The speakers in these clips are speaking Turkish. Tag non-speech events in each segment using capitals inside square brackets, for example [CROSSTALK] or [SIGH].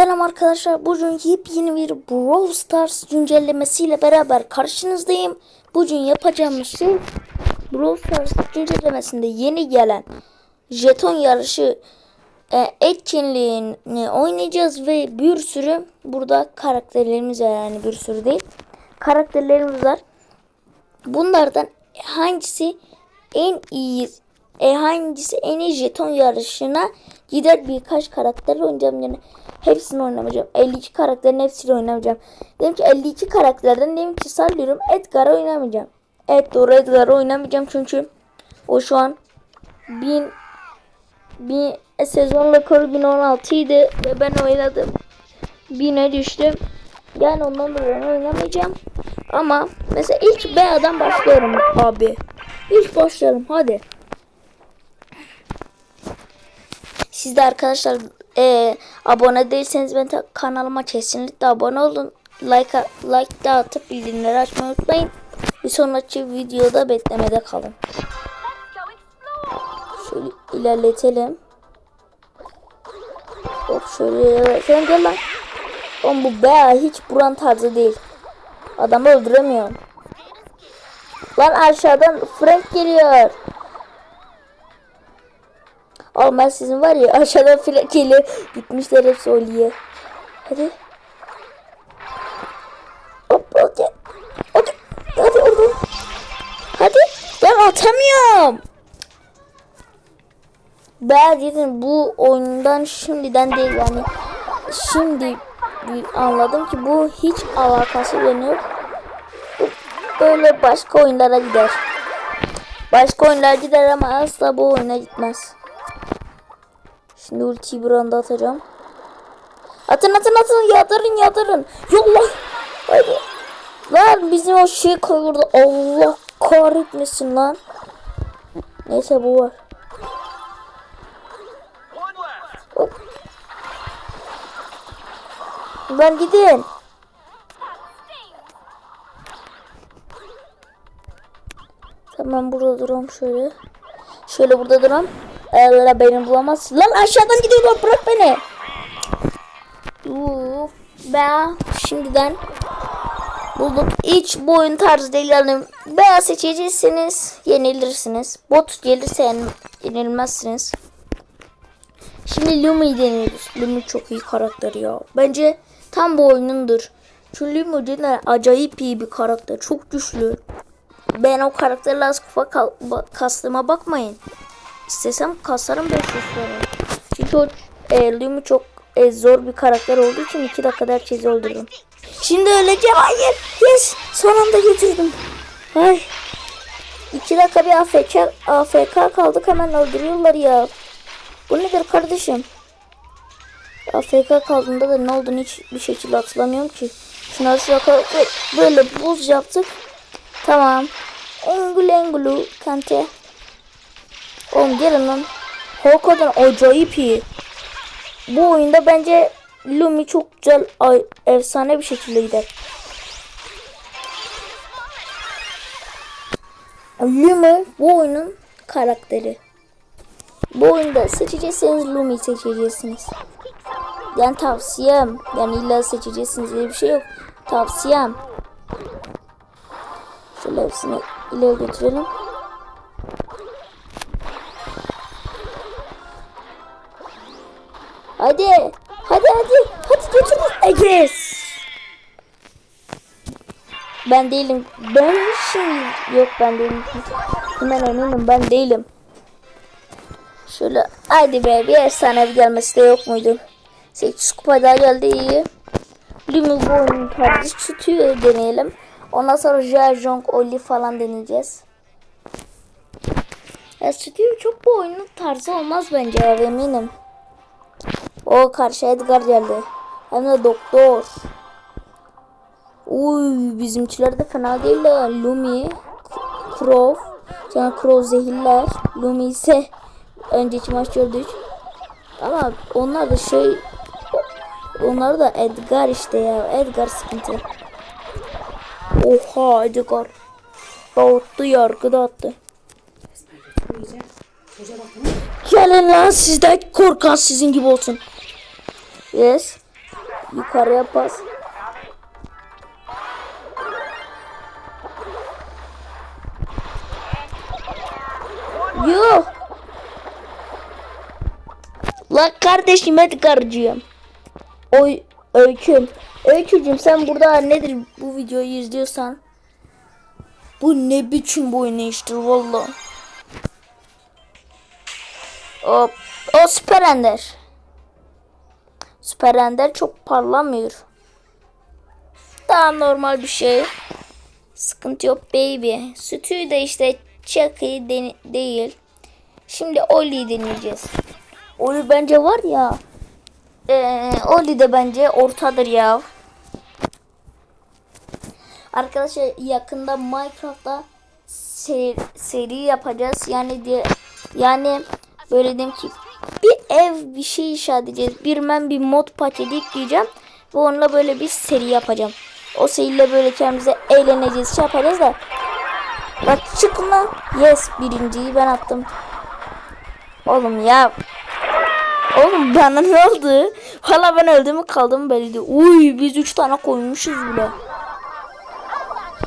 Selam arkadaşlar. Bugün yepyeni bir Brawl Stars güncellemesiyle beraber karşınızdayım. Bugün yapacağımız şey Brawl Stars güncellemesinde yeni gelen jeton yarışı e, etkinliğini oynayacağız ve bir sürü burada karakterlerimiz var yani bir sürü değil. Karakterlerimiz var. Bunlardan hangisi en iyi e, hangisi en iyi jeton yarışına gider birkaç karakter oynayacağım yani hepsini oynamayacağım. 52 karakterin hepsini oynamayacağım. Dedim ki 52 karakterden dedim ki sallıyorum Edgar'ı oynamayacağım. Evet doğru Edgar'ı oynamayacağım çünkü o şu an 1000 bir sezon rekoru 1016 idi ve ben oynadım. 1000'e düştüm. Yani ondan dolayı oynamayacağım. Ama mesela ilk B'den başlıyorum abi. İlk başlayalım hadi. Siz de arkadaşlar e, abone değilseniz ben kanalıma kesinlikle abone olun. Like, like da atıp bildirimleri açmayı unutmayın. Bir sonraki videoda beklemede kalın. Şöyle ilerletelim. Hop şöyle ilerletelim. Gel lan. Oğlum bu bea hiç buran tarzı değil. Adamı öldüremiyorum. Lan aşağıdan Frank geliyor. Oğlum ben sizin var ya aşağıdan geliyor. Gitmişler hepsi Oli'ye. Hadi. Hop hadi. Hadi. Hadi oradan. Hadi. Ben atamıyorum. Ben dedim bu oyundan şimdiden değil yani. Şimdi anladım ki bu hiç alakası yok. Bu Böyle başka oyunlara gider. Başka oyunlara gider ama asla bu oyuna gitmez. Şimdi ultiyi bir atacağım. Atın atın atın yatırın yatırın. Yolla. Hadi. Lan bizim o şey kayırdı. Allah kahretmesin lan. Neyse bu var. Hop. Lan gidin. Tamam burada duram şöyle. Şöyle burada duram. Eğer beni bulamaz. Lan aşağıdan gidiyorlar bırak beni. Uf be şimdiden bulduk. Hiç bu oyun tarzı değil yani. Veya seçeceksiniz yenilirsiniz. Bot gelirse yen- yenilmezsiniz. Şimdi Lumi'yi deniyoruz. Lumi çok iyi karakter ya. Bence tam bu oyunundur. Çünkü Lumi cidden acayip iyi bir karakter. Çok güçlü. Ben o karakterle az ba- kastığıma bakmayın. İstesem kasarım 500 sonra. Çünkü e, Lumi çok e, zor bir karakter olduğu için 2 dakikada herkesi öldürürüm. Şimdi öleceğim. Hayır. Yes. Son anda getirdim. Ay. 2 dakika bir AFK, AFK kaldık hemen öldürüyorlar ya. Bu nedir kardeşim? AFK kaldığında da ne olduğunu hiç bir şekilde hatırlamıyorum ki. Şuna şaka böyle buz yaptık. Tamam. Engulu engulu kante. Oğlum gelin lan. Hakikaten acayip iyi. Bu oyunda bence Lumi çok güzel, ay, efsane bir şekilde gider. Lumi bu oyunun karakteri. Bu oyunda seçecekseniz Lumi'yi seçeceksiniz. Yani tavsiyem. Yani illa seçeceksiniz diye bir şey yok. Tavsiyem. Şöyle hepsini ileri götürelim. Hadi. Hadi hadi. Hadi götür. Yes. Ben değilim. Ben şimdi yok ben değilim. Hemen eminim ben değilim. Şöyle haydi be bir efsane bir gelmesi de yok muydu? 8 kupa geldi iyi. Oyunun tarzı tutuyor deneyelim. Ondan sonra Jarjong, Oli falan deneyeceğiz. Ya Steve çok bu oyunun tarzı olmaz bence ya eminim. O karşı Edgar geldi. Hem de doktor. Uy bizimkiler de fena değil de Lumi, Crow, sonra Crow zehirler. Lumi ise önceki maç gördük. Ama onlar da şey onlar da Edgar işte ya. Edgar sıkıntı. Oha Edgar. Dağıttı yargı dağıttı. Gelin lan sizden korkan sizin gibi olsun. Yes. yukarıya pas. Yuh. La kardeşim hadi karıcığım. Oy öyküm. Öykücüm sen burada nedir bu videoyu izliyorsan. Bu ne biçim bu oynayıştır valla. Hop. O süper ender. Süper ender çok parlamıyor. Daha normal bir şey. Sıkıntı yok baby. Sütü de işte iyi de- değil. Şimdi Oli deneyeceğiz. Oli bence var ya. Ee, Oli de bence ortadır ya. Arkadaşlar yakında Minecraft'ta seri, seri yapacağız. Yani diye yani böyle diyeyim ki bir ev bir şey inşa edeceğiz. Bir ben bir mod paketi ekleyeceğim ve onunla böyle bir seri yapacağım. O seriyle böyle kendimize eğleneceğiz, şey yapacağız da. Bak çıkın lan. Yes birinciyi ben attım. Oğlum ya. Oğlum bana ne oldu? Hala ben öldüm mü kaldım belli değil. Uy biz üç tane koymuşuz bile.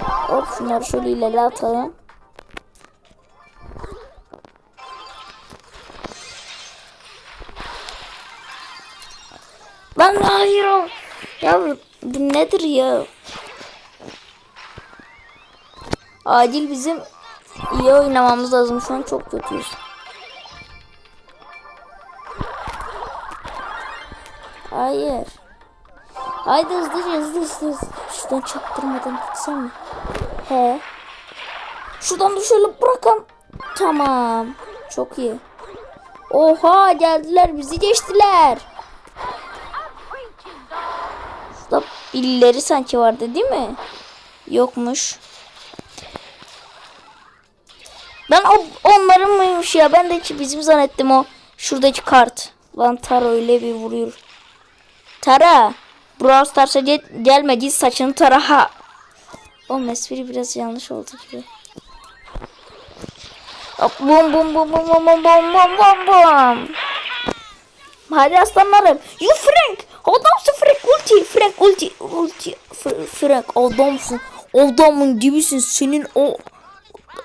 Hop şunları şöyle ileri atalım. Lan hayır. Ya bu nedir ya? Acil bizim iyi oynamamız lazım. Şu an çok kötüyüz. Hayır. Haydi hızlıca hızlı hızlı hızlı. Şuradan çaktırmadan gitsem mi? He. Şuradan da şöyle bırakam. Tamam. Çok iyi. Oha geldiler bizi geçtiler. Birileri sanki vardı değil mi? Yokmuş. Ben o, onların mıymış ya? Ben de ki bizim zannettim o. Şuradaki kart. Lan Tara öyle bir vuruyor. Tara. Brawl Stars'a gel gelme git saçını tara ha. O espri biraz yanlış oldu gibi. Hop, bum bum bum bum bum bum bum bum bum. Hadi aslanlarım. You Frank. Ulti. Frank ulti. Ulti. F- Frank adamsın. Adamın gibisin. Senin o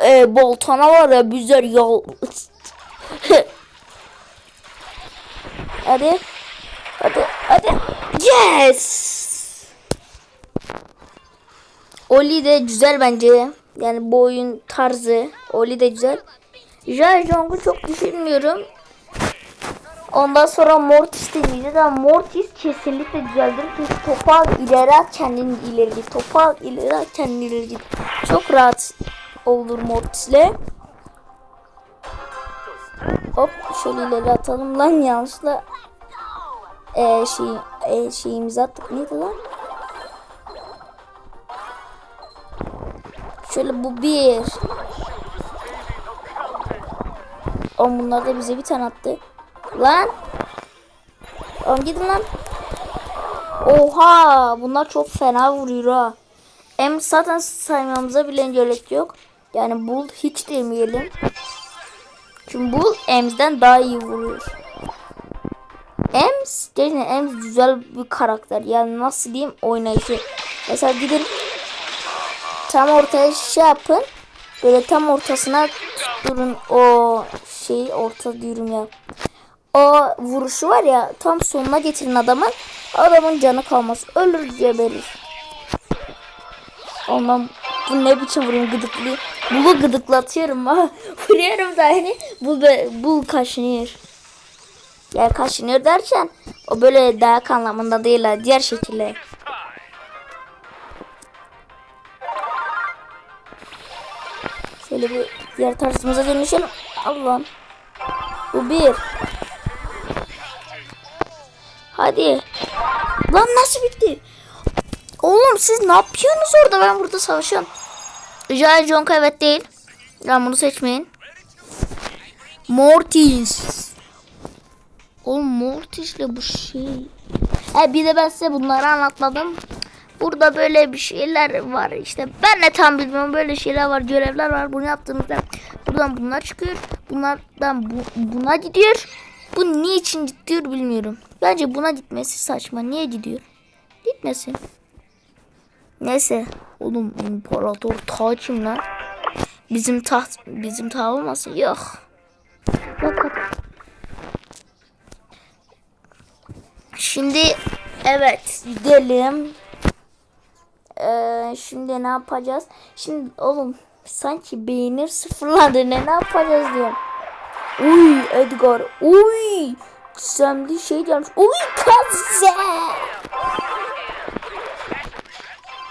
e, baltana var ya güzel ya. [LAUGHS] hadi. Hadi. Hadi. Yes. Oli de güzel bence. Yani bu oyun tarzı. Oli de güzel. Jai Jong'u çok düşünmüyorum. Ondan sonra Mortis deneyeceğiz ama Mortis kesinlikle güzeldir. Çünkü topu al ileri at kendini ileri git. Topu al ileri at kendini ileri git. Çok rahat olur Mortis'le. Hop şöyle ileri atalım lan yanlışla ee, şey, e, şeyimizi attık. Neydi lan? Şöyle bu bir. O bunlar da bize bir tane attı. Lan. Oğlum gidin lan. Oha bunlar çok fena vuruyor ha. Hem zaten saymamıza bile gerek yok. Yani Bull hiç demeyelim. Çünkü Bull Ems'den daha iyi vuruyor. Ems, gerçekten Ems güzel bir karakter. Yani nasıl diyeyim oynayışı. Mesela gidin tam ortaya şey yapın. Böyle tam ortasına tutturun o şey orta diyorum ya. O vuruşu var ya tam sonuna getirin adamın. Adamın canı kalmaz. Ölür geberir. Ondan bu ne biçim vurayım gıdıklı. Bulu gıdıklatıyorum ha. [LAUGHS] Vuruyorum da hani bul, be- bul kaşınıyor. Ya kaşınıyor derken o böyle dayak anlamında değil ha. Diğer şekilde. Şöyle bir diğer tarzımıza dönüşelim. Allah'ım. Bu bir. Hadi. Lan nasıl bitti? Oğlum siz ne yapıyorsunuz orada? Ben burada savaşıyorum. Jai Jonka evet değil. Lan bunu seçmeyin. Mortis. Oğlum Mortis'le bu şey. He bir de ben size bunları anlatmadım. Burada böyle bir şeyler var işte. Ben de tam bilmiyorum böyle şeyler var, görevler var. Bunu yaptığımızda buradan bunlar çıkıyor. Bunlardan bu, buna gidiyor. Bu niçin gidiyor bilmiyorum. Bence buna gitmesi saçma. Niye gidiyor? Gitmesin. Neyse. Oğlum imparator ta kim lan? Bizim taht bizim taht olmasın? Yok. Yok. Şimdi evet gidelim. Ee, şimdi ne yapacağız? Şimdi oğlum sanki beynir sıfırlandı ne ne yapacağız diyorum. Uy Edgar. Uy. Gizemli şey gelmiş. Uy kaze.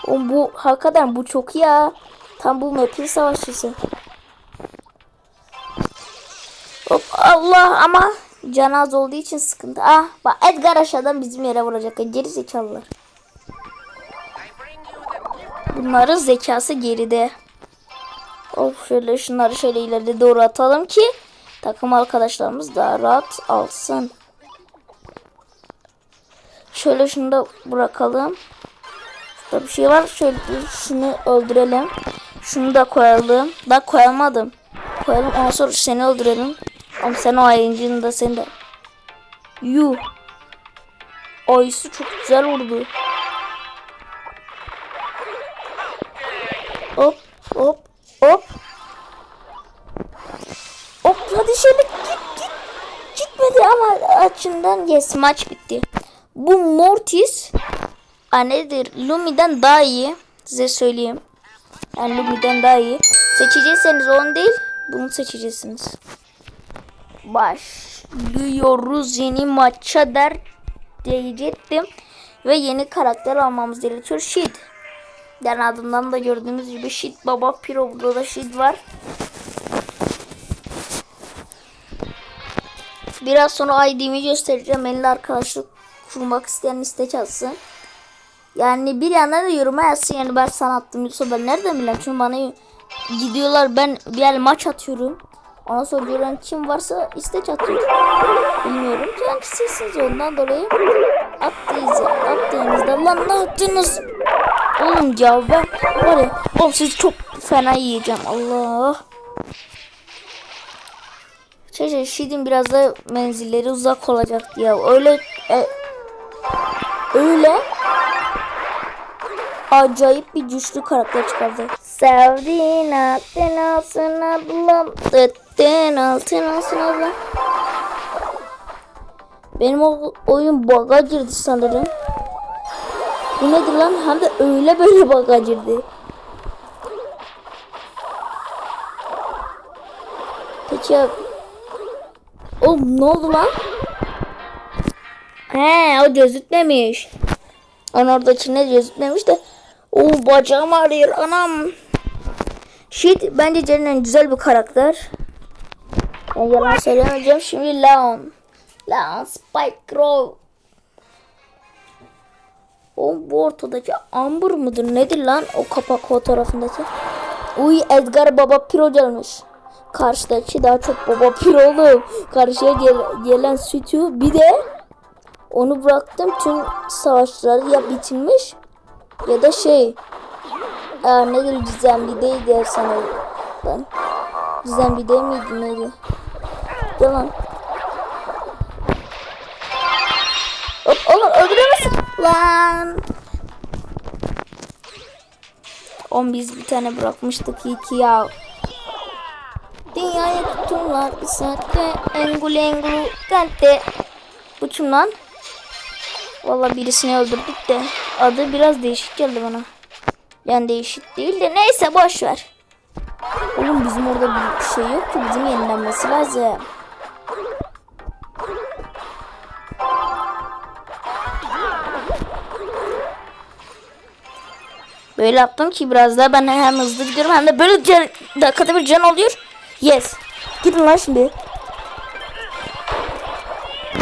Oğlum bu hakikaten bu çok ya. Tam bu map'in savaşçısı. Hop Allah ama can az olduğu için sıkıntı. Ah bak Edgar aşağıdan bizim yere vuracak. Geri zekalılar. Bunların zekası geride. Of şöyle şunları şöyle ileri doğru atalım ki takım arkadaşlarımız daha rahat alsın. Şöyle şunu da bırakalım. Şurada bir şey var. Şöyle şunu öldürelim. Şunu da koyalım. Da koyamadım. Koyalım. Ondan sonra seni öldürelim. Ama sen o ayıncını da seni de. Yuh. Ayısı çok güzel vurdu. Hop hop. Hop hadi şöyle git git. Gitmedi ama açından yes maç bitti. Bu Mortis a nedir? Lumi'den daha iyi. Size söyleyeyim. Yani Lumi'den daha iyi. Seçecekseniz onu değil bunu seçeceksiniz. Başlıyoruz yeni maça der diyecektim. Ve yeni karakter almamız gerekiyor. Shid. Yani adından da gördüğünüz gibi Shid Baba Piro burada da Shid var. Biraz sonra ID'mi göstereceğim. Benimle arkadaşlık kurmak isteyen istek atsın. Yani bir yandan da yoruma yazsın. Yani ben sana attım yoksa ben nereden bileyim? Çünkü bana gidiyorlar ben bir yer maç atıyorum. Ondan sonra gören kim varsa istek atıyor. Bilmiyorum ki hangisisiniz ondan dolayı attığınız, attığınızda lan ne attınız? Oğlum ya ben var ya oğlum sizi çok fena yiyeceğim Allah. Şey şey şidin biraz da menzilleri uzak olacak ya öyle e, öyle acayip bir güçlü karakter çıkardı. Sevdiğin altın olsun ablam. Tıttın altın olsun ablam. Benim o oyun bug'a girdi sanırım. Bu nedir lan? Hem de öyle böyle bug'a girdi. Peki Oğlum ne oldu lan? He o gözükmemiş. Onun oradakine gözükmemiş de. Oo bacağım ağrıyor anam. Shit bence Ceren'in güzel bir karakter. Ben yalan söylemeyeceğim. Şimdi Leon. Leon Spike Crow. O bu ortadaki Amber mıdır nedir lan o kapak fotoğrafındaki? Uy Edgar Baba Piro gelmiş. Karşıdaki daha çok Baba Piro'lu. Karşıya gel gelen sütü bir de onu bıraktım tüm savaşları ya bitirmiş ya da şey Aa, nedir gizemli değil diye sanırım ben. Gizemli değil miydi neydi? Yalan. Hop oğlum öldüremezsin. Lan. On biz bir tane bırakmıştık iki ya. Dünyaya tutumlar bir saatte engulu engulu kante. Bu kim lan? Valla birisini öldürdük de adı biraz değişik geldi bana. Yani değişik değil de neyse boş ver. Oğlum bizim orada bir şey yok ki bizim yenilenmesi lazım. Böyle yaptım ki biraz daha ben hem hızlı gidiyorum hem de böyle dakikada bir can oluyor. Yes. Gidin lan şimdi.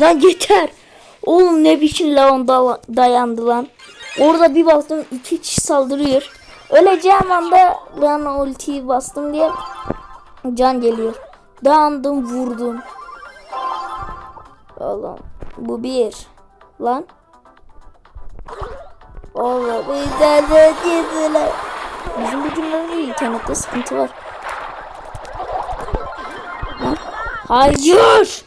Lan yeter. Oğlum ne biçim da dayandı lan. Orada bir baktım iki kişi saldırıyor. Öleceğim anda Leon ultiyi bastım diye can geliyor. Dayandım vurdum. Oğlum bu bir. Lan. Oğlum internet yediler. Bizim bu cümlelerin internette sıkıntı var. Hayır.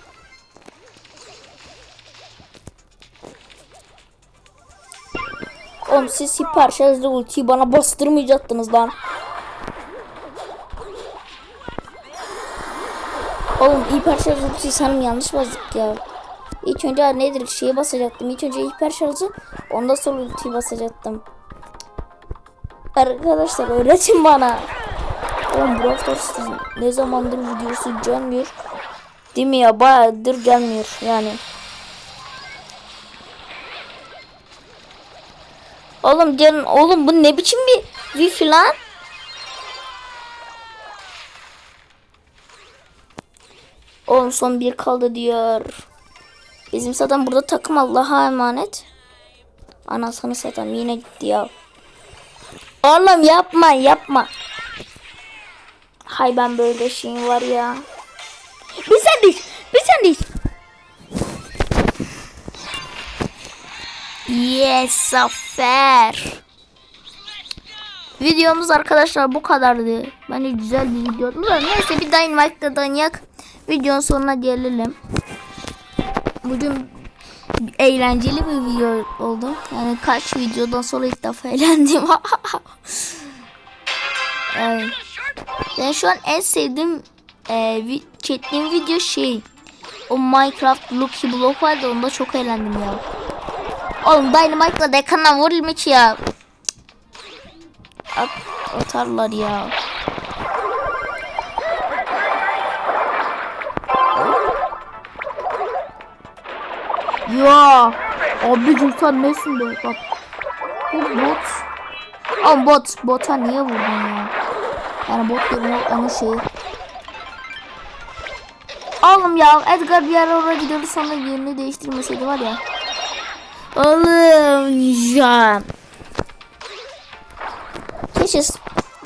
Oğlum siz hiper şarjlı ultiyi bana bastırmayacaktınız lan. Oğlum hiper şarjlı ultiyi sanırım yanlış bastık ya. İlk önce nedir şeyi basacaktım. İlk önce hiper şarjı ondan sonra ultiyi basacaktım. Arkadaşlar öğretin bana. Oğlum Brawl Stars ne zamandır videosu gelmiyor. Değil mi ya bayağıdır gelmiyor yani. Oğlum canım oğlum bu ne biçim bir wifi lan? Oğlum son bir kaldı diyor. Bizim zaten burada takım Allah'a emanet. Anasını satayım yine gitti ya. Oğlum yapma yapma. Hay ben böyle şeyim var ya. Bir sen düş. Yes zafer. Videomuz arkadaşlar bu kadardı. Bence güzel bir videoydu. da Neyse bir Dynamite'da dayanyak. Videonun sonuna gelelim. Bugün eğlenceli bir video oldu. Yani kaç videodan sonra ilk defa eğlendim. [LAUGHS] Ay. Ben şu an en sevdiğim e, çektiğim video şey. O Minecraft Lucky Block vardı onda çok eğlendim ya. Oğlum Dynamite'la dekana vurayım hiç ya. At, atarlar ya. Ya abi sen nesin be bak. Bu bot. Ama bot bota niye vurdun ya? Yani bot yerine onun şeyi. Ya Edgar bir ara oraya gidiyordu sonra yerini değiştirmeseydi var ya. Oğlum ya. Keşiz.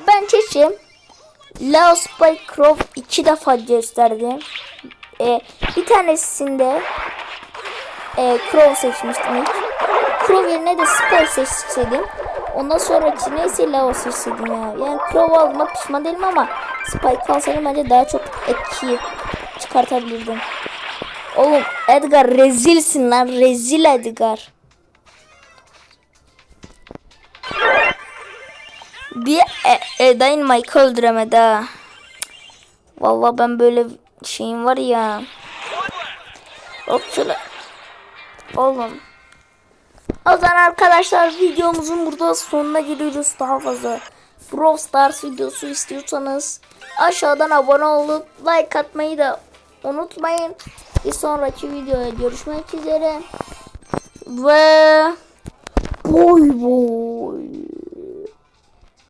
Ben keşim. Leo Spike Crow iki defa gösterdim. Ee, bir tanesinde e, Crow seçmiştim. Crow yerine de Spike seçseydim. Ondan sonra neyse Leo seçseydim ya. Yani Crow alma pişman değilim ama Spike alsaydım bence daha çok etki çıkartabilirdim. Oğlum Edgar rezilsin lan rezil Edgar. Bir e, e, Dynamite öldüremedi ha. Vallahi ben böyle şeyim var ya. Şöyle. Oğlum. O zaman arkadaşlar videomuzun burada sonuna geliyoruz. Daha fazla Brawl Stars videosu istiyorsanız aşağıdan abone olup like atmayı da unutmayın. Bir sonraki videoya görüşmek üzere. Ve boy boy.